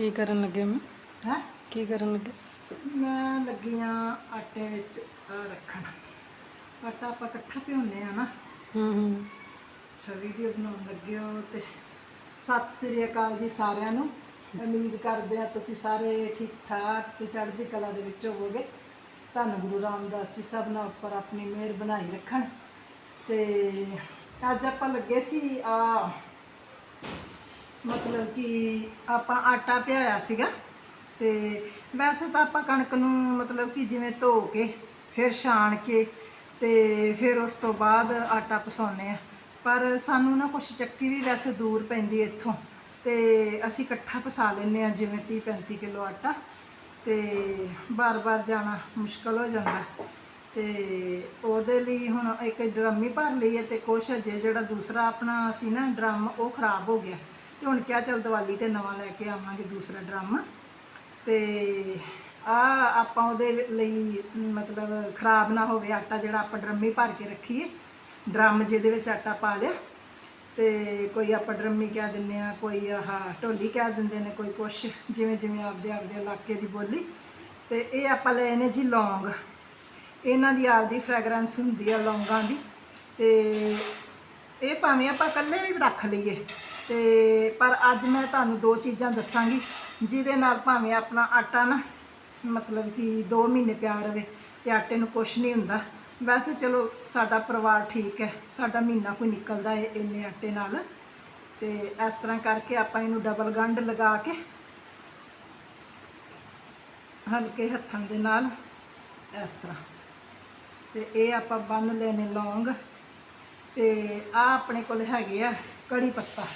ਕੀ ਕਰਨ ਲੱਗੇ ਮੈਂ? ਹੈ? ਕੀ ਕਰਨ ਲੱਗੇ? ਮੈਂ ਲੱਗੀਆਂ ਆਟੇ ਵਿੱਚ ਆ ਰੱਖਣ। ਆਟਾ ਆਪਾਂ ਇਕੱਠਾ ਭਿਉਂਦੇ ਆ ਨਾ। ਹੂੰ ਹੂੰ। ਅੱਛਾ ਵੀਡੀਓ ਬਣਾਉਣ ਲੱਗੇ ਹੋ ਤੇ। ਸਤਿ ਸ੍ਰੀ ਅਕਾਲ ਜੀ ਸਾਰਿਆਂ ਨੂੰ। ਉਮੀਦ ਕਰਦੇ ਆ ਤੁਸੀਂ ਸਾਰੇ ਠੀਕ ਠਾਕ ਤੇ ਚੜ੍ਹਦੀ ਕਲਾ ਦੇ ਵਿੱਚ ਹੋਵੋਗੇ। ਧੰਨ ਗੁਰੂ ਰਾਮਦਾਸ ਜੀ ਸਭ ਨਾਲ ਉੱਪਰ ਆਪਣੀ ਮਿਹਰ ਬਣਾਈ ਰੱਖਣ। ਤੇ ਅੱਜ ਆਪਾਂ ਲੱਗੇ ਸੀ ਆ ਮਤਲਬ ਕਿ ਆਪਾਂ ਆਟਾ ਪਿਆਇਆ ਸੀਗਾ ਤੇ ਵੈਸੇ ਤਾਂ ਆਪਾਂ ਕਣਕ ਨੂੰ ਮਤਲਬ ਕਿ ਜਿਵੇਂ ਧੋ ਕੇ ਫਿਰ ਛਾਣ ਕੇ ਤੇ ਫਿਰ ਉਸ ਤੋਂ ਬਾਅਦ ਆਟਾ ਪਸਾਉਂਦੇ ਆ ਪਰ ਸਾਨੂੰ ਨਾ ਕੁਛ ਚੱਕੀ ਵੀ ਵੈਸੇ ਦੂਰ ਪੈਂਦੀ ਇੱਥੋਂ ਤੇ ਅਸੀਂ ਇਕੱਠਾ ਪਸਾ ਲੈਂਦੇ ਆ ਜਿਵੇਂ 30 35 ਕਿਲੋ ਆਟਾ ਤੇ ਬਾਰ-ਬਾਰ ਜਾਣਾ ਮੁਸ਼ਕਲ ਹੋ ਜਾਂਦਾ। ਤੇ ਉਹਦੇ ਲਈ ਹੁਣ ਇੱਕ ਡਰਮੀ ਭਰ ਲਈ ਹੈ ਤੇ ਕੁਛ ਅਜੇ ਜਿਹੜਾ ਦੂਸਰਾ ਆਪਣਾ ਸੀ ਨਾ ਡਰਮ ਉਹ ਖਰਾਬ ਹੋ ਗਿਆ। ਤੇ ਹੁਣ ਕਿਹਾ ਚੱਲ ਦੀਵਾਲੀ ਤੇ ਨਵਾਂ ਲੈ ਕੇ ਆਵਾਂਗੇ ਦੂਸਰਾ ਡਰਮ। ਤੇ ਆ ਆਪਾਂ ਉਹਦੇ ਲਈ ਮਤਲਬ ਖਰਾਬ ਨਾ ਹੋਵੇ ਆਟਾ ਜਿਹੜਾ ਆਪਾਂ ਡਰਮੀ ਭਰ ਕੇ ਰੱਖੀਏ। ਡਰਮ ਜਿਹਦੇ ਵਿੱਚ ਆਟਾ ਪਾ ਲਿਆ। ਤੇ ਕੋਈ ਆਪਾਂ ਡਰਮੀ ਕਹਿ ਦਿੰਦੇ ਆ ਕੋਈ ਆਹ ਢੋਲੀ ਕਹਿ ਦਿੰਦੇ ਨੇ, ਕੋਈ ਕੁਛ ਜਿਵੇਂ ਜਿਵੇਂ ਆਪਦੇ ਆਪਦੇ ਇਲਾਕੇ ਦੀ ਬੋਲੀ। ਤੇ ਇਹ ਆਪਾਂ ਲਏ ਨੇ ਜੀ ਲੌਂਗ। ਇਹਨਾਂ ਦੀ ਆਪਦੀ ਫ੍ਰੈਗਰੈਂਸ ਹੁੰਦੀ ਆ ਲੌਂਗਾਂ ਦੀ। ਤੇ ਇਹ ਭਾਵੇਂ ਆਪਾਂ ਇਕੱਲੇ ਵੀ ਰੱਖ ਲਈਏ। ਤੇ ਪਰ ਅੱਜ ਮੈਂ ਤੁਹਾਨੂੰ ਦੋ ਚੀਜ਼ਾਂ ਦੱਸਾਂਗੀ, ਜਿਹਦੇ ਨਾਲ ਭਾਵੇਂ ਆਪਣਾ ਆਟਾ ਨਾ ਮਤਲਬ ਕਿ 2 ਮਹੀਨੇ ਪਿਆ ਰਵੇ ਤੇ ਆਟੇ ਨੂੰ ਕੁਛ ਨਹੀਂ ਹੁੰਦਾ। ਵੈਸੇ ਚਲੋ ਸਾਡਾ ਪਰਿਵਾਰ ਠੀਕ ਹੈ, ਸਾਡਾ ਮਹੀਨਾ ਕੋਈ ਨਿਕਲਦਾ ਹੈ ਇੰਨੇ ਆਟੇ ਨਾਲ। ਤੇ ਇਸ ਤਰ੍ਹਾਂ ਕਰਕੇ ਆਪਾਂ ਇਹਨੂੰ ਡਬਲ ਗੰਢ ਲਗਾ ਕੇ ਹਲਕੇ ਹੱਥਾਂ ਦੇ ਨਾਲ ਇਸ ਤਰ੍ਹਾਂ। ਤੇ ਇਹ ਆਪਾਂ ਬੰਨ ਲੈਣੇ ਲੌਂਗ ਤੇ ਆ ਆਪਣੇ ਕੋਲ ਹੈਗੇ ਆ ਕੜੀ ਪੱਤਾ।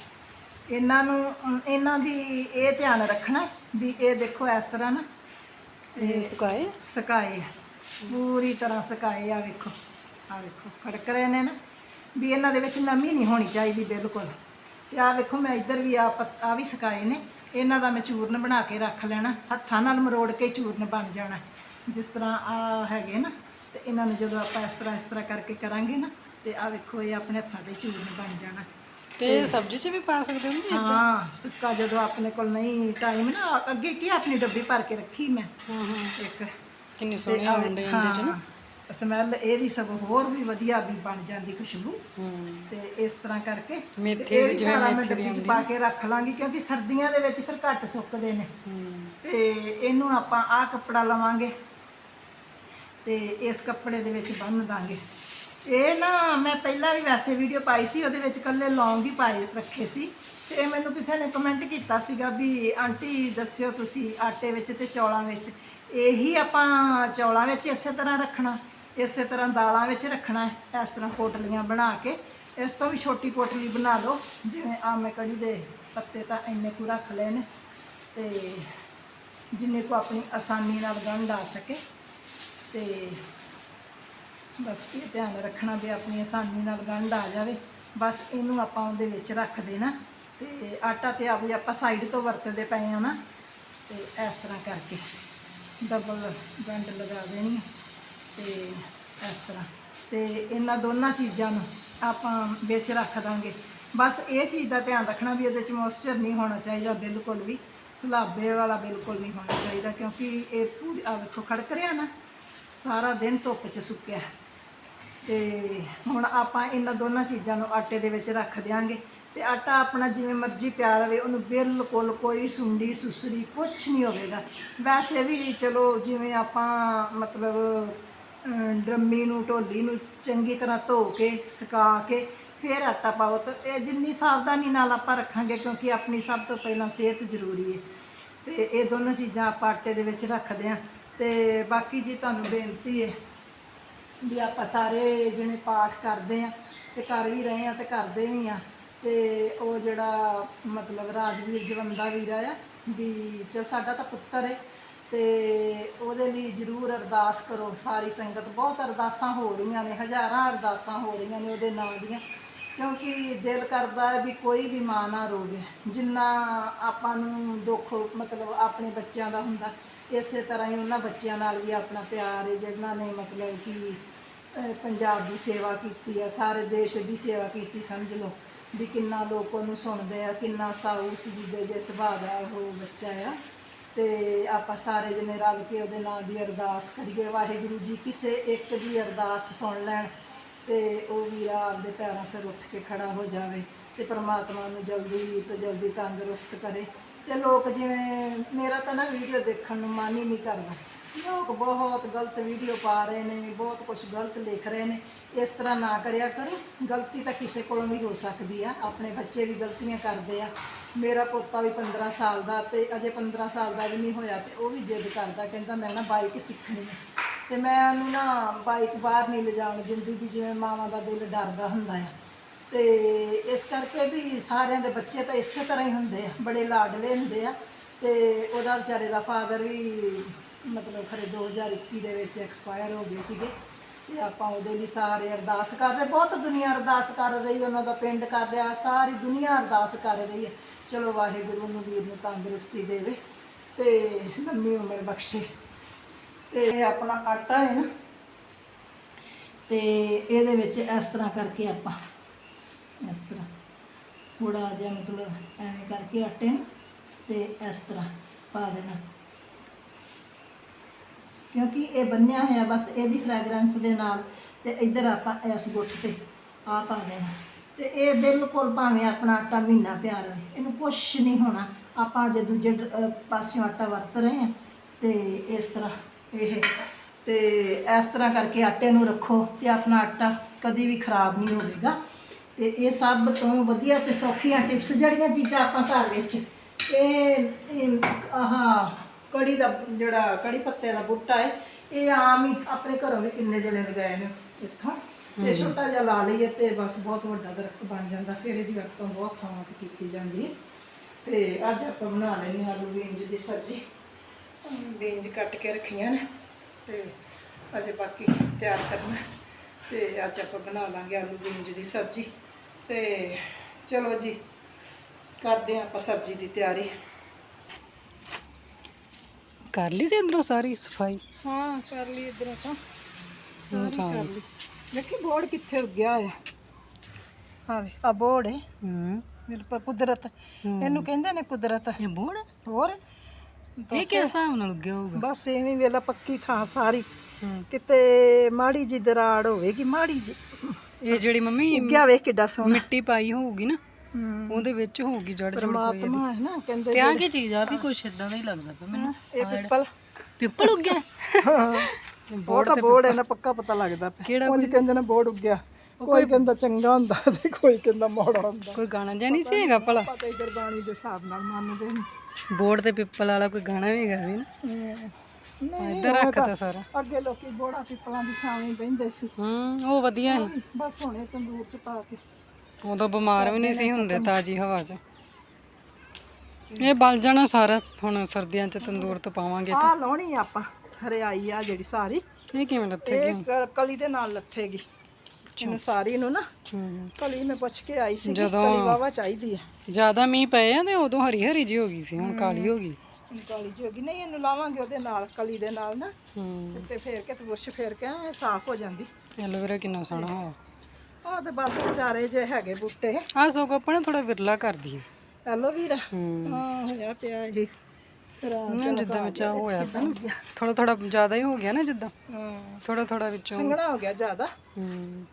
ਇਹਨਾਂ ਨੂੰ ਅਮ, ਇਹਨਾਂ ਦੀ ਇਹ ਧਿਆਨ ਰੱਖਣਾ ਵੀ ਇਹ ਦੇਖੋ ਇਸ ਤਰ੍ਹਾਂ ਨਾ ਇਹ ਸੁਕਾਏ ਸਕਾਏ ਆ। ਪੂਰੀ ਤਰ੍ਹਾਂ ਸਕਾਏ ਆ ਵੇਖੋ। ਆ ਵੇਖੋ ਖੜਕ ਰਹੇ ਨੇ ਨਾ। ਵੀ ਇਹਨਾਂ ਦੇ ਵਿੱਚ ਨਮੀ ਨਹੀਂ ਹੋਣੀ ਚਾਹੀਦੀ ਬਿਲਕੁਲ। ਤੇ ਆ ਵੇਖੋ ਮੈਂ ਇੱਧਰ ਵੀ ਆ ਆ ਵੀ ਸਕਾਏ ਨੇ। ਇਹਨਾਂ ਦਾ ਮੈਂ ਚੂਰਨ ਬਣਾ ਕੇ ਰੱਖ ਲੈਣਾ। ਹੱਥਾਂ ਨਾਲ ਮਰੋੜ ਕੇ ਚੂਰਨ ਬਣ ਜਾਣਾ। ਜਿਸ ਤਰ੍ਹਾਂ ਆ ਹੈਗੇ ਨਾ ਤੇ ਇਹਨਾਂ ਨੂੰ ਜਦੋਂ ਆਪਾਂ ਇਸ ਤਰ੍ਹਾਂ ਇਸ ਤਰ੍ਹਾਂ ਕਰਕੇ ਕਰਾਂਗੇ ਨਾ ਤੇ ਆ ਵੇਖੋ ਇਹ ਆਪਣੇ ਹੱਥਾਂ ਦੇ ਚੂਰਨ ਬਣ ਜਾਣਾ। ਤੇ ਸਬਜ਼ੀ 'ਚ ਵੀ ਪਾ ਸਕਦੇ ਹੋ ਨਾ ਹਾਂ ਸੁੱਕਾ ਜਦੋਂ ਆਪਣੇ ਕੋਲ ਨਹੀਂ ਟਾਈਮ ਨਾ ਅੱਗੇ ਕੀ ਆਪਣੀ ਡੱਬੀ ਭਰ ਕੇ ਰੱਖੀ ਮੈਂ? ਹਾਂ ਹਾਂ। ਇੱਕ। ਕਿੰਨੀ ਸੋਹਣੀ ਆਉਂਦੇ ਇਹਦੇ 'ਚ ਨਾ। ਸਮੈਲ ਇਹਦੀ ਸਭ ਹੋਰ ਵੀ ਵਧੀਆ ਵੀ ਬਣ ਜਾਂਦੀ ਖੁਸ਼ਬੂ। ਹੂੰ। ਤੇ ਇਸ ਤਰ੍ਹਾਂ ਕਰਕੇ ਮੇਥੀ ਵੀ ਜਿਵੇਂ ਮੇਥੀ ਦੀ ਪਾ ਕੇ ਰੱਖ ਲਾਂਗੀ ਕਿਉਂਕਿ ਸਰਦੀਆਂ ਦੇ ਵਿੱਚ ਫਿਰ ਘੱਟ ਸੁੱਕਦੇ ਨੇ। ਹੂੰ। ਤੇ ਇਹਨੂੰ ਆਪਾਂ ਆਹ ਕੱਪੜਾ ਲਵਾਂਗੇ। ਤੇ ਇਸ ਕੱਪੜੇ ਦੇ ਵਿੱਚ ਬੰਨ ਦਾਂਗੇ। ਇਹ ਨਾ ਮੈਂ ਪਹਿਲਾਂ ਵੀ ਵੈਸੇ ਵੀਡੀਓ ਪਾਈ ਸੀ, ਉਹਦੇ ਵਿੱਚ ਕੱਲੇ ਲੌਂਗ ਹੀ ਪਾਏ ਰੱਖੇ ਸੀ। ਤੇ ਇਹ ਮੈਨੂੰ ਕਿਸੇ ਨੇ ਕਮੈਂਟ ਕੀਤਾ ਸੀਗਾ ਵੀ, ਆਂਟੀ ਦੱਸਿਓ ਤੁਸੀਂ ਆਟੇ ਵਿੱਚ ਤੇ ਚੌਲਾਂ ਵਿੱਚ। ਇਹੀ ਆਪਾਂ ਚੌਲਾਂ ਵਿੱਚ ਇਸੇ ਤਰ੍ਹਾਂ ਰੱਖਣਾ, ਇਸੇ ਤਰ੍ਹਾਂ ਦਾਲਾਂ ਵਿੱਚ ਰੱਖਣਾ, ਇਸ ਤਰ੍ਹਾਂ ਪੋਟਲੀਆਂ ਬਣਾ ਕੇ। ਇਸ ਤੋਂ ਵੀ ਛੋਟੀ ਪੋਟਲੀ ਬਣਾ ਲਓ, ਜਿਵੇਂ ਆ ਮੈਂ ਕੜੀ ਦੇ ਪੱਤੇ ਤਾਂ ਇੰਨੇ ਕੁ ਰੱਖ ਲਏ ਨੇ, ਤੇ ਜਿੰਨੇ ਕੋ ਆਪਣੀ ਆਸਾਨੀ ਨਾਲ ਗੰਢ ਆ ਸਕੇ। ਤੇ ਬਸ ਇਹ ਧਿਆਨ ਰੱਖਣਾ ਵੀ ਆਪਣੀ ਆਸਾਨੀ ਨਾਲ ਗੰਢ ਆ ਜਾਵੇ। ਬਸ ਇਹਨੂੰ ਆਪਾਂ ਉਹਦੇ ਵਿੱਚ ਰੱਖ ਦੇਣਾ ਤੇ ਆਟਾ ਤੇ ਆ ਵੀ ਆਪਾਂ ਸਾਈਡ ਤੋਂ ਵਰਤਦੇ ਪਏ ਆ ਨਾ, ਤੇ ਇਸ ਤਰ੍ਹਾਂ ਕਰਕੇ ਡਬਲ ਗੰਢ ਲਗਾ ਦੇਣੀ ਹੈ ਤੇ ਇਸ ਤਰ੍ਹਾਂ। ਤੇ ਇਹਨਾਂ ਦੋਨਾਂ ਚੀਜ਼ਾਂ ਨੂੰ ਆਪਾਂ ਵਿੱਚ ਰੱਖ ਦਾਂਗੇ। ਬਸ ਇਹ ਚੀਜ਼ ਦਾ ਧਿਆਨ ਰੱਖਣਾ ਵੀ ਇਹਦੇ ਚ ਮੋਇਸਚਰ ਨਹੀਂ ਹੋਣਾ ਚਾਹੀਦਾ ਬਿਲਕੁਲ ਵੀ, ਸਲਾਬੇ ਵਾਲਾ ਬਿਲਕੁਲ ਨਹੀਂ ਹੋਣਾ ਚਾਹੀਦਾ ਕਿਉਂਕਿ ਇਹ ਪੂਰੀ ਆ ਵੇਖੋ, ਖੜਕ ਰਿਹਾ ਨਾ, ਸਾਰਾ ਦਿਨ ਧੁੱਪ 'ਚ ਸੁੱਕਿਆ। ਤੇ ਹੁਣ ਆਪਾਂ ਇਹਨਾਂ ਦੋਨਾਂ ਚੀਜ਼ਾਂ ਨੂੰ ਆਟੇ ਦੇ ਵਿੱਚ ਰੱਖ ਦਿਆਂਗੇ ਤੇ ਆਟਾ ਆਪਣਾ ਜਿਵੇਂ ਮਰਜ਼ੀ ਪਿਆ ਰਵੇ, ਉਹਨੂੰ ਬਿਲਕੁਲ ਕੋਈ ਸੁੰਡੀ ਸੁਸਰੀ ਕੁਝ ਨਹੀਂ ਹੋਵੇਗਾ। ਵੈਸੇ ਵੀ ਚਲੋ ਜਿਵੇਂ ਆਪਾਂ ਮਤਲਬ ਡਰਮੀ ਨੂੰ, ਢੋਲੀ ਨੂੰ ਚੰਗੀ ਤਰ੍ਹਾਂ ਧੋ ਕੇ, ਸੁਕਾ ਕੇ ਫਿਰ ਆਟਾ ਪਾਓ ਤਾਂ ਇਹ ਜਿੰਨੀ ਸਾਵਧਾਨੀ ਨਾਲ ਆਪਾਂ ਰੱਖਾਂਗੇ ਕਿਉਂਕਿ ਆਪਣੀ ਸਭ ਤੋਂ ਪਹਿਲਾਂ ਸਿਹਤ ਜ਼ਰੂਰੀ ਹੈ। ਤੇ ਇਹ ਦੋਨੋਂ ਚੀਜ਼ਾਂ ਆਪਾਂ ਆਟੇ ਦੇ ਵਿੱਚ ਰੱਖਦੇ ਹਾਂ। ਤੇ ਬਾਕੀ ਜੀ ਤੁਹਾਨੂੰ ਬੇਨਤੀ ਹੈ ਵੀ ਆਪਾਂ ਸਾਰੇ ਜਿਹੜੇ ਪਾਠ ਕਰਦੇ ਆ ਤੇ ਕਰ ਵੀ ਰਹੇ ਆ ਤੇ ਕਰਦੇ ਵੀ ਆ ਤੇ ਉਹ ਜਿਹੜਾ ਮਤਲਬ ਰਾਜਵੀਰ ਜਵੰਦਾ ਵੀਰਾ ਆ, ਵੀ ਚ ਸਾਡਾ ਤਾਂ ਪੁੱਤਰ ਹੈ ਤੇ ਉਹਦੇ ਲਈ ਜਰੂਰ ਅਰਦਾਸ ਕਰੋ, ਸਾਰੀ ਸੰਗਤ ਬਹੁਤ ਅਰਦਾਸਾਂ ਹੋ ਰਹੀਆਂ ਨੇ, ਹਜ਼ਾਰਾਂ ਅਰਦਾਸਾਂ ਹੋ ਰਹੀਆਂ ਨੇ ਉਹਦੇ ਨਾਂ ਦੀਆਂ, ਕਿਉਂਕਿ ਦਿਲ ਕਰਦਾ ਹੈ ਵੀ ਕੋਈ ਵੀ ਮਾਂ ਨਾ ਰੋਵੇ, ਜਿੰਨਾ ਆਪਾਂ ਨੂੰ ਦੁੱਖ ਮਤਲਬ ਆਪਣੇ ਬੱਚਿਆਂ ਦਾ ਹੁੰਦਾ ਇਸੇ ਤਰ੍ਹਾਂ ਹੀ ਉਹਨਾਂ ਬੱਚਿਆਂ ਨਾਲ ਵੀ ਆਪਣਾ ਪਿਆਰ ਹੈ ਜਿਹਨਾਂ ਨੇ ਮਤਲਬ ਕਿ ਅਹ, ਪੰਜਾਬ ਦੀ ਸੇਵਾ ਕੀਤੀ ਆ ਸਾਰੇ ਦੇਸ਼ ਦੀ ਸੇਵਾ ਕੀਤੀ ਸਮਝ ਲਓ ਵੀ ਕਿੰਨਾ ਲੋਕ ਉਹਨੂੰ ਸੁਣਦੇ ਆ ਕਿੰਨਾ ਸਾਊ ਸਜੀਦੇ ਜੇ ਸੁਭਾਅ ਦਾ ਉਹ ਬੱਚਾ ਆ। ਤੇ ਆਪਾਂ ਸਾਰੇ ਜਣੇ ਰਲ ਕੇ ਉਹਦੇ ਨਾਂ ਦੀ ਅਰਦਾਸ ਕਰੀਏ ਵਾਹਿਗੁਰੂ ਜੀ ਕਿਸੇ ਇੱਕ ਦੀ ਅਰਦਾਸ ਸੁਣ ਲੈਣ ਤੇ ਉਹ ਵੀਰਾ ਆਪਦੇ ਪੈਰਾਂ ਸਿਰ ਉੱਠ ਕੇ ਖੜਾ ਹੋ ਜਾਵੇ ਤੇ ਪ੍ਰਮਾਤਮਾ ਨੂੰ ਜਲਦੀ ਤੋਂ ਜਲਦੀ ਤੰਦਰੁਸਤ ਕਰੇ। ਤੇ ਲੋਕ ਜਿਵੇਂ, ਮੇਰਾ ਤਾਂ ਨਾ ਵੀਡੀਓ ਦੇਖਣ ਨੂੰ ਮਨ ਹੀ ਨਹੀਂ ਕਰਦਾ। ਲੋਕ ਬਹੁਤ ਗਲਤ ਵੀਡੀਓ ਪਾ ਰਹੇ ਨੇ, ਬਹੁਤ ਕੁਝ ਗਲਤ ਲਿਖ ਰਹੇ ਨੇ। ਇਸ ਤਰ੍ਹਾਂ ਨਾ ਕਰਿਆ ਕਰੋ, ਗਲਤੀ ਤਾਂ ਕਿਸੇ ਕੋਲੋਂ ਵੀ ਹੋ ਸਕਦੀ ਆ। ਆਪਣੇ ਬੱਚੇ ਵੀ ਗਲਤੀਆਂ ਕਰਦੇ ਆ। ਮੇਰਾ ਪੋਤਾ ਵੀ 15 ਸਾਲ ਦਾ ਤੇ ਅਜੇ 15 ਸਾਲ ਦਾ ਵੀ ਨਹੀਂ ਹੋਇਆ ਤੇ ਉਹ ਵੀ ਜਿੱਦ ਕਰਦਾ, ਕਹਿੰਦਾ ਮੈਂ ਨਾ ਬਾਈਕ ਸਿੱਖਣੀ ਹੈ ਤੇ ਮੈਂ ਉਹਨੂੰ ਨਾ ਬਾਈਕ ਬਾਹਰ ਨਹੀਂ ਲਿਜਾਣ ਦਿੰਦੀ ਵੀ ਜਿਵੇਂ ਮਾਵਾਂ ਦਾ ਦਿਲ ਡਰਦਾ ਹੁੰਦਾ ਆ। ਤੇ ਇਸ ਕਰਕੇ ਵੀ ਸਾਰਿਆਂ ਦੇ ਬੱਚੇ ਤਾਂ ਇਸੇ ਤਰ੍ਹਾਂ ਹੀ ਹੁੰਦੇ ਆ, ਬੜੇ ਲਾਡਲੇ ਹੁੰਦੇ ਆ। ਤੇ ਉਹਦਾ ਵਿਚਾਰੇ ਦਾ ਫਾਦਰ ਵੀ ਮਤਲਬ ਖਰੇ 2021 ਦੇ ਵਿੱਚ ਐਕਸਪਾਇਰ ਹੋ ਗਏ ਸੀਗੇ ਤੇ ਆਪਾਂ ਉਹਦੇ ਲਈ ਸਾਰੇ ਅਰਦਾਸ ਕਰ ਰਹੇ, ਬਹੁਤ ਦੁਨੀਆ ਅਰਦਾਸ ਕਰ ਰਹੀ ਉਹਨਾਂ ਦਾ ਪਿੰਡ ਕਰ ਰਿਹਾ, ਸਾਰੀ ਦੁਨੀਆ ਅਰਦਾਸ ਕਰ ਰਹੀ ਹੈ ਚਲੋ ਵਾਹਿਗੁਰੂ ਨੂੰ ਵੀਰ ਨੂੰ ਤੰਦਰੁਸਤੀ ਦੇਵੇ ਤੇ ਲੰਮੀ ਉਮਰ ਬਖਸ਼ੇ। ਤੇ ਇਹ ਆਪਣਾ ਆਟਾ ਹੈ ਨਾ, ਤੇ ਇਹਦੇ ਵਿੱਚ ਇਸ ਤਰ੍ਹਾਂ ਕਰਕੇ ਆਪਾਂ ਇਸ ਤਰ੍ਹਾਂ। ਥੋੜਾ ਜਿਹਾ ਮਤਲਬ ਐਵੇਂ ਕਰਕੇ ਆਟੇ ਨੂੰ ਤੇ ਇਸ ਤਰ੍ਹਾਂ ਪਾ ਦੇਣਾ। ਕਿਉਂਕਿ ਇਹ ਬੰਨਿਆ ਹੋਇਆ, ਬਸ ਇਹਦੀ ਫ੍ਰੈਗਰੈਂਸ ਦੇ ਨਾਲ ਤੇ ਇੱਧਰ ਆਪਾਂ ਇਸ ਗੁੱਠ ਤੇ ਆ ਪਾ ਦੇਣਾ। ਤੇ ਇਹ ਬਿਲਕੁਲ ਭਾਵੇਂ ਆਪਣਾ ਆਟਾ ਮਹੀਨਾ ਪਿਆ ਰਹੇ, ਇਹਨੂੰ ਕੁਛ ਨਹੀਂ ਹੋਣਾ। ਆਪਾਂ ਜੇ ਦੂਜੇ ਡ- ਪਾਸਿਓਂ ਆਟਾ ਵਰਤ ਰਹੇ ਹਾਂ ਤੇ ਇਸ ਤਰ੍ਹਾਂ ਇਹ, ਤੇ ਇਸ ਤਰ੍ਹਾਂ ਕਰਕੇ ਆਟੇ ਨੂੰ ਰੱਖੋ ਤੇ ਆਪਣਾ ਆਟਾ ਕਦੀ ਵੀ ਖਰਾਬ ਨਹੀਂ ਹੋਵੇਗਾ। ਤੇ ਇਹ ਸਭ ਤੋਂ ਵਧੀਆ ਤੇ ਸੌਖੀਆਂ ਟਿਪਸ ਜਿਹੜੀਆਂ ਚੀਜ਼ਾਂ ਆਪਾਂ ਘਰ ਵਿੱਚ ਇਹ ਇਹ ਆਹ ਕੜੀ ਦਾ ਜਿਹੜਾ ਕੜੀ ਪੱਤੇ ਦਾ ਬੂਟਾ ਹੈ ਇਹ ਆਮ ਹੀ ਆਪਣੇ ਘਰੋਂ ਵੀ ਕਿੰਨੇ ਜਣੇ ਲਗਾਏ ਨੇ ਇੱਥੋਂ। ਤੇ ਛੋਟਾ ਜਿਹਾ ਲਾ ਲਈਏ ਤੇ ਬਸ ਬਹੁਤ ਵੱਡਾ ਦਰਖਤ ਬਣ ਜਾਂਦਾ ਫਿਰ ਇਹਦੀ ਵਰਤੋਂ ਬਹੁਤ ਥਾਵਾਂ ਤੇ ਕੀਤੀ ਜਾਂਦੀ ਹੈ ਤੇ ਅੱਜ ਆਪਾਂ ਬਣਾ ਲੈਣੀ ਆਲੂ ਬੀਨਜ ਦੀ ਸਬਜ਼ੀ। ਬੀਨਜ ਕੱਟ ਕੇ ਰੱਖੀਆਂ ਨੇ ਤੇ ਅਜੇ ਬਾਕੀ ਤਿਆਰ ਕਰਨਾ। ਤੇ ਅੱਜ ਆਪਾਂ ਬਣਾ ਲਾਂਗੇ ਆਲੂ ਬੀਨਜ ਦੀ ਸਬਜ਼ੀ। ਤੇ ਚਲੋ ਜੀ ਕਰਦੇ ਆਪਾਂ ਸਬਜ਼ੀ ਦੀ ਤਿਆਰੀ। ਕਰ ਲਈ ਸੀ ਅੰਦਰੋਂ ਸਾਰੀ ਸਫ਼ਾਈ? ਹਾਂ ਕਰ ਲਈ ਇਧਰੋਂ ਤਾਂ। ਸਾਰੀ। ਕਰ ਲਈ। ਵੇਖੀ ਬੋਰਡ ਕਿੱਥੇ ਉੱਗਿਆ ਹੋਇਆ? ਹਾਂ ਵੇ ਆ ਬੋਰਡ ਹੈ ਹੂੰ। ਮੇਰੇ ਕੁਦਰਤ। ਇਹਨੂੰ ਕਹਿੰਦੇ ਨੇ ਕੁਦਰਤ। ਇਹ ਬੋੜ ਹੋਰ? ਇਹ ਕਿਸ ਹਿਸਾਬ ਨਾਲ ਉੱਗਿਆ ਹੋਊਗਾ? ਬਸ ਐਵੇਂ ਵੇਲਾ ਪੱਕੀ ਥਾਂ ਸਾਰੀ। ਕਿਤੇ ਮਾੜੀ ਜੀ ਦਰਾੜ ਹੋਵੇਗੀ ਮਾੜੀ ਜੀ ਇਹ ਜਿਹੜੀ ਮੰਮੀ ਉੱਗਿਆ ਵੇਖ ਕਿੱਡਾ ਸੋਹਣਾ। ਮਿੱਟੀ ਪਾਈ ਹੋਊਗੀ ਨਾ। ਉਹਦੇ ਵਿੱਚ ਹੋਊਗੀ ਜੜ ਜੜ ਕੋਈ ਪਰਮਾਤਮਾ ਹੈ ਨਾ ਕਹਿੰਦੇ ਤੇ ਆ ਕੀ ਚੀਜ਼ ਆ ਵੀ ਕੁਛ ਇਦਾਂ ਦਾ ਹੀ ਲੱਗਦਾ ਪਿਆ ਮੈਨੂੰ। ਇਹ ਪਿੱਪਲ। ਪਿੱਪਲ ਉੱਗਿਆ? ਬੋਰਡ ਤਾਂ ਬੋਰਡ ਹੈ ਨਾ ਪੱਕਾ ਪਤਾ ਲੱਗਦਾ ਪਿਆ। ਕਿਹੜਾ ਉਂਝ ਕਹਿੰਦੇ ਨੇ ਬੋਰਡ ਉੱਗਿਆ। ਕੋਈ ਕਹਿੰਦਾ ਚੰਗਾ ਹੁੰਦਾ ਤੇ ਕੋਈ ਕਹਿੰਦਾ ਮਾੜਾ ਹੁੰਦਾ। ਕੋਈ ਗਾਣਾ ਜਿਹਾ ਨਹੀਂ ਸੀ ਹੈਗਾ ਭਲਾ? ਪਤਾ ਹੀ ਗੁਰਬਾਣੀ ਦੇ ਹਿਸਾਬ ਨਾਲ ਮੰਨਦੇ ਨੇ। ਬੋਰਡ ਤੇ ਪਿੱਪਲ ਵਾਲਾ ਕੋਈ ਗਾਣਾ ਵੀ ਹੈਗਾ ਸੀ ਨਾ? ਨਹੀਂ ਇੱਧਰ ਰੱਖਤਾ ਸਾਰਾ। ਅੱਗੇ ਲੋਕੀ ਬੋੜਾ ਪਿੱਪਲਾਂ ਦੀ ਛਾਵੇਂ ਬਹਿੰਦੇ ਸੀ। ਹੂੰ ਉਹ ਵਧੀਆ ਹੈ ਬਸ ਹੁਣੇ ਤੰਦੂਰ ਚ ਪਾ ਕੇ। ਉਦੋਂ ਬਿਮਾਰ ਵੀ ਨਹੀਂ ਸੀ ਹੁੰਦੇ ਤਾਜੀ ਹਵਾ 'ਚ। ਇਹ ਬਲ ਜਾਣਾ ਸਾਰਾ ਹੁਣ ਸਰਦੀਆਂ 'ਚ ਤੰਦੂਰ ਤੋਂ ਪਾਵਾਂਗੇ ਆਹ ਲਾਉਣੀ ਆ ਆਪਾਂ ਹਰਿਆਈ ਆ ਜਿਹੜੀ ਸਾਰੀ। ਇਹ ਕਿਵੇਂ ਲੱਥੇ ਇਹ ਕ- ਕਲੀ ਦੇ ਨਾਲ ਲੱਥੇਗੀ। ਇਹਨੂੰ ਸਾਰੀ ਨੂੰ ਨਾ ਹੂੰ। ਕਲੀ ਮੈਂ ਪੁੱਛ ਕੇ ਆਈ ਸੀ ਜਦੋਂ- ਕਲੀ ਵਾਵਾ ਚਾਹੀਦੀ ਹੈ ਜ਼ਿਆਦਾ ਮੀਂਹ ਪਏ ਆ ਤੇ ਉਦੋਂ ਹਰੀ ਹਰੀ ਜੀ ਹੋ ਗਈ ਸੀ ਹੁਣ ਕਾਲੀ ਹੋ ਗਈ। ਹੁਣ ਕਾਲੀ ਹੋ ਗਈ। ਨਹੀਂ ਇਹਨੂੰ ਲਾਵਾਂਗੇ ਉਹਦੇ ਨਾਲ ਕਲੀ ਦੇ ਨਾਲ ਨਾ। ਹੂੰ। ਤੇ ਫੇਰ ਕੇ ਤੇ ਬੁਰਸ਼ ਫੇਰ ਕੇ ਐਂ ਸਾਫ਼ ਹੋ ਜਾਂਦੀ। ਐਲੋਵੇਰਾ ਕਿੰਨਾ ਸੋਹਣਾ ਹੋਇਆ। ਆਹ ਤੇ ਬਸ ਵਿਚਾਰੇ ਜੇ ਹੈਗੇ ਬੂਟੇ। ਆਹ ਸੋ ਆਪਣਾ ਥੋੜਾ ਵਿਰਲਾ ਕਰਦੀ ਹੈ ਐਲੋਵੀਰਾ ਹੂੰ। ਹਾਂ ਹੋਇਆ ਪਿਆ ਇਹ। ਖਰਾਬ ਨਾ ਜਿੱਦਾਂ ਵਿੱਚ ਆਹ ਹੋਇਆ ਪਿਆ ਥੋੜਾ ਥੋੜਾ ਜ਼ਿਆਦਾ ਹੀ ਹੋ ਗਿਆ ਨਾ ਜਿੱਦਾਂ। ਹਾਂ। ਥੋੜਾ ਥੋੜਾ ਵਿੱਚੋਂ। ਸੰਘਣਾ ਹੋ ਗਿਆ ਜ਼ਿਆਦਾ। ਹੂੰ।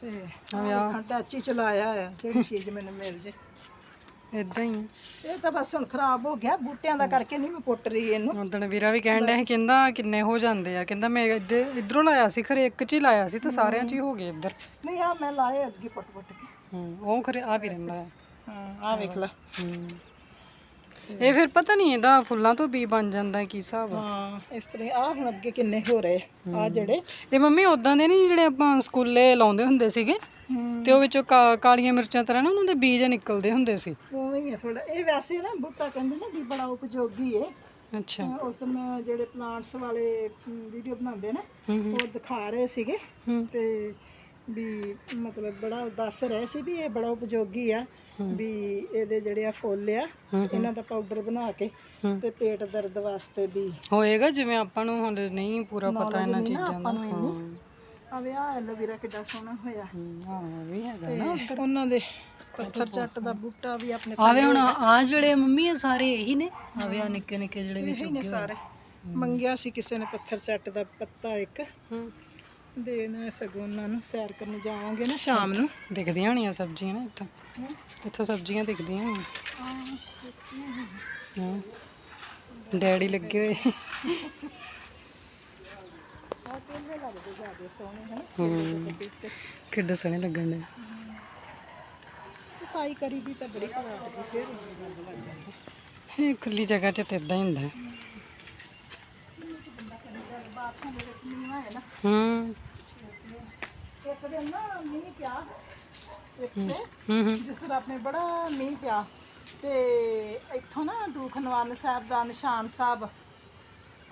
ਤੇ ਟਾਚੀ ਚਲਾਇਆ ਆ ਜਿਹੜੀ ਚੀਜ਼ ਮੈਨੂੰ ਮਿਲ ਜੇ। ਇਦਾਂ ਹੀ ਇਹ ਤਾਂ ਬਸ ਹੁਣ ਖਰਾਬ ਹੋ ਗਿਆ ਬੂਟਿਆਂ ਦਾ ਕਰਕੇ ਨਹੀਂ ਮੈਂ ਪੁੱਟ ਰਹੀ ਇਹਨੂੰ। ਉਦੋਂ ਵੀਰਾ ਵੀ ਕਹਿਣ ਡਿਆ ਸੀ ਕਹਿੰਦਾ ਕਿੰਨੇ ਹੋ ਜਾਂਦੇ ਆ ਕਹਿੰਦਾ ਮੈਂ ਇੱਧਰ ਇਧਰੋਂ ਲਾਇਆ ਸੀ ਖਰੇ ਇੱਕ ਚ ਹੀ ਲਾਇਆ ਸੀ ਤੇ ਸਾਰਿਆਂ ਚ ਹੀ ਹੋ ਗਏ ਇੱਧਰ। ਨਹੀਂ ਆ ਮੈਂ ਲਾਏ ਅੱਗੇ ਪੁੱਟ ਪੁੱਟ ਕੇ। ਹੂੰ ਉਹ ਖਰੇ ਆ ਵੀ ਰਹਿੰਦਾ ਹੈ ਹਾਂ ਆ ਵੇਖ ਲੈ। ਹੂੰ। ਇਹ ਫਿਰ ਪਤਾ ਨਹੀਂ ਇਹਦਾ ਫੁੱਲਾਂ ਤੋਂ ਬੀ ਬਣ ਜਾਂਦਾ ਹੈ, ਕੀ ਹਿਸਾਬ ਆ। ਹਾਂ ਇਸ ਤਰ੍ਹਾਂ ਆ ਹੁਣ ਅੱਗੇ ਕਿੰਨੇ ਹੋ ਰਹੇ ਆ ਜਿਹੜੇ। ਇਹ ਮੰਮੀ ਉਦਾਂ ਦੇ ਨਹੀਂ ਜਿਹੜੇ ਆਪਾਂ ਸਕੂਲੇ ਲਾਉਂਦੇ ਹੁੰਦੇ ਸੀਗੇ? ਤੇ ਉਹ ਵਿੱਚੋਂ ਕਾ- ਕਾਲੀਆਂ ਮਿਰਚਾਂ ਤਰ੍ਹਾਂ ਨਾ ਉਹਨਾਂ ਦੇ ਬੀਜ ਨਿਕਲਦੇ ਹੁੰਦੇ ਸੀ। ਉਵੇਂ ਹੀ ਆ ਥੋੜਾ ਇਹ ਵੈਸੇ ਨਾ ਬੂਟਾ ਕਹਿੰਦੇ ਨਾ ਵੀ ਬੜਾ ਉਪਯੋਗੀ ਹੈ ਅੱਛਾ। ਹਾਂ, ਉਸ ਦਿਨ ਜਿਹੜੇ ਪਲਾਂਟਸ ਵਾਲੇ ਵੀਡੀਓ ਬਣਾਉਂਦੇ ਨਾ ਉਹ ਦਿਖਾ ਰਹੇ ਸੀਗੇ। ਹੂੰ। ਤੇ ਵੀ ਮਤਲਬ ਬੜਾ ਦੱਸ ਰਹੇ ਸੀ ਵੀ ਇਹ ਬੜਾ ਉਪਯੋਗੀ ਆ ਵੀ ਇਹਦੇ ਜਿਹੜੇ ਆ ਫੁੱਲ ਆ ਇਹਨਾਂ ਦਾ ਪਾਊਡਰ ਬਣਾ ਕੇ ਤੇ ਪੇਟ ਦਰਦ ਵਾਸਤੇ ਵੀ ਹੋਏਗਾ ਜਿਵੇਂ ਆਪਾਂ ਨੂੰ ਹੁਣ ਨਹੀਂ ਪੂਰਾ ਪਤਾ ਇਹਨਾਂ ਚੀਜ਼ਾਂ ਦਾ। ਆਪਾਂ ਨੂੰ ਇੰਨੀ। ਆ ਵੇ ਆ ਐਲੋਵੀਰਾ ਕਿੱਡਾ ਸੋਹਣਾ ਹੋਇਆ। ਹੂੰ, ਹਾਂ ਵੀ ਹੈਗਾ ਨਾ। ਤੇ ਉਹਨਾਂ ਦੇ ਪੱਥਰ ਚੱਟ ਦਾ ਬੂਟਾ ਵੀ ਆਪਣੇ ਆਵੇ ਹੁਣ ਆ ਜਿਹੜੇ ਮੰਮੀ ਆ ਸਾਰੇ ਇਹੀ ਨੇ। ਆਵੇ ਆ ਨਿੱਕੇ ਨਿੱਕੇ ਜਿਹੜੇ ਵਿੱਚ ਇਹੀ ਨੇ ਸਾਰੇ। ਮੰਗਿਆ ਸੀ ਕਿਸੇ ਨੇ ਪੱਥਰ ਚੱਟ ਦਾ ਪੱਤਾ ਇੱਕ। ਹੂੰ। ਦੇਣਾ ਸਗੋਂ ਉਹਨਾਂ ਨੂੰ ਸੈਰ ਕਰਨ ਜਾਵਾਂਗੇ ਨਾ ਸ਼ਾਮ ਨੂੰ। ਦਿਖਦੀਆਂ ਹੋਣੀਆਂ ਸਬਜ਼ੀਆਂ ਨਾ ਇੱਥੋਂ। ਇੱਥੋਂ ਸਬਜ਼ੀਆਂ ਦਿਖਦੀਆਂ ਹੋਣੀਆਂ। ਹਾਂ। ਡੈਡੀ ਲੱਗੇ ਹੋਏ ਆ ਕਿੰਨੇ ਲੱਗਦੇ ਜਿਆਦੇ ਸੋਹਣੇ ਹਨ ਹੂੰ ਕਿੱਡੇ ਸੋਹਣੇ ਲੱਗਣ ਦੇ ਸਫ਼ਾਈ ਕਰੀ ਵੀ ਤਾਂ ਬੜੀ ਖਰਾਬ ਦੀ ਫਿਰ ਉਹ ਗੰਦ ਲੱਗ ਜਾਂਦਾ। ਇਹ ਖੁੱਲੀ ਜਗ੍ਹਾ 'ਚ ਤੇ ਇਦਾਂ ਹੀ ਹੁੰਦਾ। ਹੈ। ਨਾ ਇੱਕ ਦਿਨ ਨਾ ਮੀਂਹ ਪਿਆ ਇੱਥੇ। ਜਿਸ ਤਰ੍ਹਾਂ ਆਪਣੇ ਬੜਾ ਮੀਂਹ ਪਿਆ ਤੇ ਇੱਥੋਂ ਨਾ ਦੂਖਨਵਾਨ ਸਾਹਿਬ ਦਾ ਨਿਸ਼ਾਨ ਸਾਹਿਬ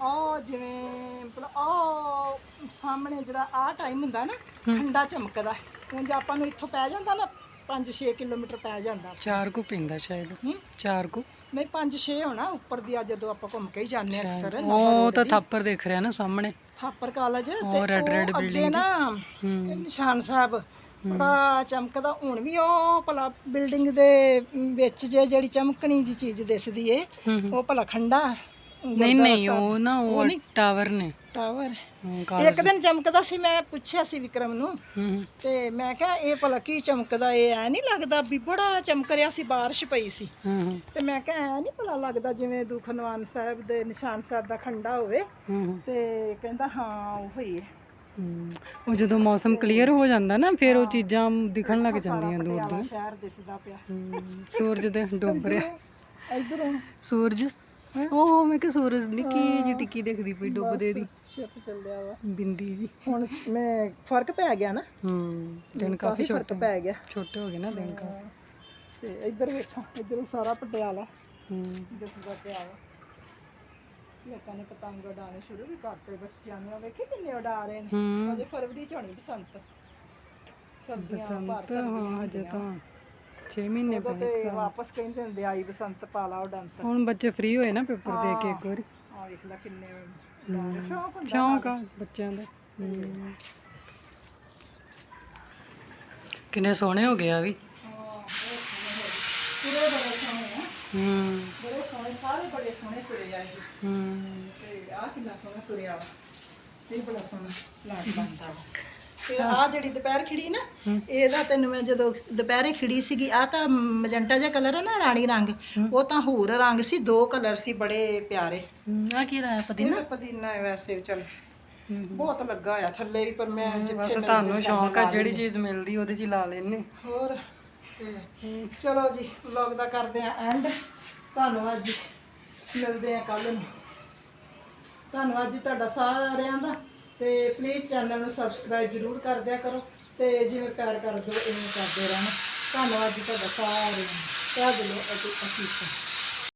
ਉਹ ਜਿਵੇਂ ਮਤਲਬ ਉਹ ਸਾਹਮਣੇ ਜਿਹੜਾ ਆਹ ਟਾਈਮ ਹੁੰਦਾ ਨਾ ਠੰਡਾ ਚਮਕਦਾ। ਉਂਝ ਆਪਾਂ ਨੂੰ ਇੱਥੋਂ ਪੈ ਜਾਂਦਾ ਨਾ 5-6 ਕਿਲੋਮੀਟਰ ਪੈ ਜਾਂਦਾ। ਚਾਰ ਕੁ ਪਿੰਦਾ ਸ਼ਾਇਦ। ਹੂੰ। ਚਾਰ ਕੁ। ਨਹੀਂ 5-6 ਹੋਣਾ ਉੱਪਰ ਦੀ ਆ ਜਦੋਂ ਆਪਾਂ ਘੁੰਮ ਕੇ ਹੀ ਜਾਂਦੇ ਹਾਂ ਅਕਸਰ ਉਹ ਤਾਂ ਥਾਪਰ ਦੇਖ ਰਿਹਾ ਨਾ ਸਾਹਮਣੇ। ਥਾਪਰ ਕਾਲਜ ਤੇ ਉਹ red red ਉਹ ਅੱਗੇ ਨਾ ਨਿਸ਼ਾਨ ਸਾਹਿਬ ਬੜਾ ਚਮਕਦਾ। ਹੁਣ ਵੀ ਉਹ ਭਲਾ ਬਿਲਡਿੰਗ ਦੇ ਵਿੱਚ ਜੇ ਜਿਹੜੀ ਚਮਕਣੀ ਜੀ ਚੀਜ਼ ਦਿਸਦੀ ਏ ਉਹ ਭਲਾ ਖੰਡਾ। ਨਹੀਂ ਨਹੀਂ ਉਹ ਨਾ ਉਹ ਟਾਵਰ ਨੇ। ਟਾਵਰ। ਇੱਕ ਦਿਨ ਚਮਕਦਾ ਸੀ ਮੈਂ ਪੁੱਛਿਆ ਸੀ ਵਿਕਰਮ ਨੂੰ। ਤੇ ਮੈਂ ਕਿਹਾ ਇਹ ਭਲਾ ਕੀ ਚਮਕਦਾ ਇਹ ਐ ਨਹੀਂ ਲੱਗਦਾ ਵੀ ਬੜਾ ਚਮਕ ਰਿਹਾ ਸੀ ਬਾਰਿਸ਼ ਪਈ ਸੀ। ਤੇ ਮੈਂ ਕਿਹਾ ਐ ਨਹੀਂ ਭਲਾ ਲੱਗਦਾ ਜਿਵੇਂ ਦੁਖਨਵਾਨ ਸਾਹਿਬ ਦੇ ਨਿਸ਼ਾਨ ਸਾਹਿਬ ਦਾ ਖੰਡਾ ਹੋਵੇ। ਤੇ ਕਹਿੰਦਾ ਹਾਂ ਉਹ ਹੀ ਹੈ। ਉਹ ਜਦੋਂ ਮੌਸਮ ਕਲੀਅਰ ਹੋ ਜਾਂਦਾ ਨਾ ਫਿਰ ਉਹ ਚੀਜ਼ਾਂ ਦਿਖਣ ਲੱਗ ਜਾਂਦੀਆਂ ਦੂਰ ਪਟਿਆਲਾ ਸ਼ਹਿਰ ਦਿਸਦਾ ਪਿਆ। ਹੂੰ। ਸੂਰਜ ਦੇ ਡੁੱਬ ਰਿਹਾ। ਇਧਰੋਂ। ਸੂਰਜ? ਉਹ ਮੈਂ ਕਿ ਸੂਰਜ ਨਿੱਕੀ ਜਿਹੀ ਟਿੱਕੀ ਦਿਖਦੀ ਪਈ ਡੁੱਬਦੇ ਦੀ। ਸ਼ਿਪ ਚੱਲਿਆ ਵਾ। ਬਿੰਦੀ ਜੀ। ਹੁਣ ਮੈਂ ਫ਼ਰਕ ਪੈ ਗਿਆ ਨਾ? ਹੂੰ ਦਿਨ ਕਾਫੀ ਫ਼ਰਕ ਪੈ ਗਿਆ। ਛੋਟੇ ਹੋ ਗਏ ਨਾ ਦਿਨ ਕਾ। ਤੇ ਇੱਧਰ ਵੇਖਾਂ ਇੱਧਰ ਸਾਰਾ ਪਟਿਆਲਾ। ਹੂੰ। ਦਿਸਦਾ ਪਿਆ ਵਾ। ਲੋਕਾਂ ਨੇ ਪਤੰਗ ਉਡਾਉਣੇ ਸ਼ੁਰੂ ਵੀ ਕਰਤੇ ਬੱਚਿਆਂ ਨੇ। ਵੇਖੀ ਕਿੰਨੇ ਉਡਾ ਰਹੇ ਨੇ। ਅਜੇ ਫਰਵਰੀ ਚ ਹੋਣੀ ਬਸੰਤ ਸਰਦੀਆਂ ਬਸੰਤ ਹਾਂ ਹਜੇ ਤਾਂ 6 ਮਹੀਨੇ ਉਦੋਂ ਤੇ ਵਾਪਸ ਕਹਿੰਦੇ ਹੁੰਦੇ ਆਈ ਬਸੰਤ ਪਾਲਾ ਉਡੰਤ ਹੁਣ ਬੱਚੇ ਫ੍ਰੀ ਹੋਏ ਨਾ ਪੇਪਰ ਦੇ ਕੇ ਇੱਕ ਵਾਰੀ। ਆ ਵੇਖ ਲੈ ਕਿੰਨੇ ਉਡਾਉਣੇ। ਸ਼ੌਕ ਹੁੰਦਾ ਸ਼ੌਂਕ ਆ ਬੱਚਿਆਂ ਦਾ। ਹੂੰ। ਕਿੰਨੇ ਸੋਹਣੇ ਹੋ ਗਏ ਆ ਵੀ। ਪੂਰੇ ਬੜੇ ਸੋਹਣੇ ਆ। ਹੂੰ ਬੜੇ ਸੋਹਣੇ ਸਾਰੇ ਬੜੇ ਸੋਹਣੇ ਕੁੜੇ ਆ ਇਹ। ਹੂੰ ਤੇ ਆ ਕਿੰਨਾ ਸੋਹਣਾ ਕੁੜਿਆ ਵਾ। ਇਹ ਬੜਾ ਸੋਹਣਾ ਪਲਾਟ ਬਣਦਾ ਵਾ। ਤੇ ਆ ਜਿਹੜੀ ਦੁਪਹਿਰ ਖਿੜੀ ਨਾ ਇਹਦਾ ਤੈਨੂੰ ਮੈਂ ਜਦੋਂ ਦੁਪਹਿਰੇ ਖਿੜੀ ਸੀਗੀ ਆ ਤਾਂ ਮਜੰਟਾ ਜਿਹਾ ਕਲਰ ਹੈ ਨਾ ਰਾਣੀ ਰੰਗ ਉਹ ਤਾਂ ਹੋਰ ਰੰਗ ਸੀ ਦੋ ਕਲਰ ਸੀ ਬੜੇ ਪਿਆਰੇ। ਆ ਕੀ ਰਾਇਆ ਪਤੀ ਇਹ ਤਾਂ ਪੁਦੀਨਾ ਹੈ ਵੈਸੇ ਚੱਲ। ਬਹੁਤ ਲੱਗਾ ਆ ਥੱਲੇ ਵੀ ਪਰ ਮੈਂ ਜਿੱਥੇ ਬਸ ਤੁਹਾਨੂੰ ਸ਼ੌਂਕ ਆ ਜਿਹੜੀ ਚੀਜ਼ ਮਿਲਦੀ ਉਹਦੇ 'ਚ ਹੀ ਲਾ ਲੈਨੇ ਹੋਰ ਤੇ ਚਲੋ ਜੀ ਵਲੌਗ ਦਾ ਕਰਦੇ ਆ ਐਂਡ ਧੰਨਵਾਦ ਜੀ ਮਿਲਦੇ ਆ ਕੱਲ ਨੂੰ। ਧੰਨਵਾਦ ਜੀ ਤੁਹਾਡਾ ਸਾਰਿਆਂ ਦਾ ਤੇ ਪਲੀਜ਼ ਚੈਨਲ ਨੂੰ ਸਬਸਕ੍ਰਾਈਬ ਜ਼ਰੂਰ ਕਰ ਦਿਆ ਕਰੋ ਤੇ ਜਿਵੇਂ ਪਿਆਰ ਕਰਦੇ ਹੋ ਇਵੇਂ ਕਰਦੇ ਰਹਿਣਾ। ਧੰਨਵਾਦ ਜੀ ਤੁਹਾਡਾ ਸਾਰਿਆਂ ਦਾ। ਦਿਲੋਂ ਅਤੀ ਅਸੀਸ।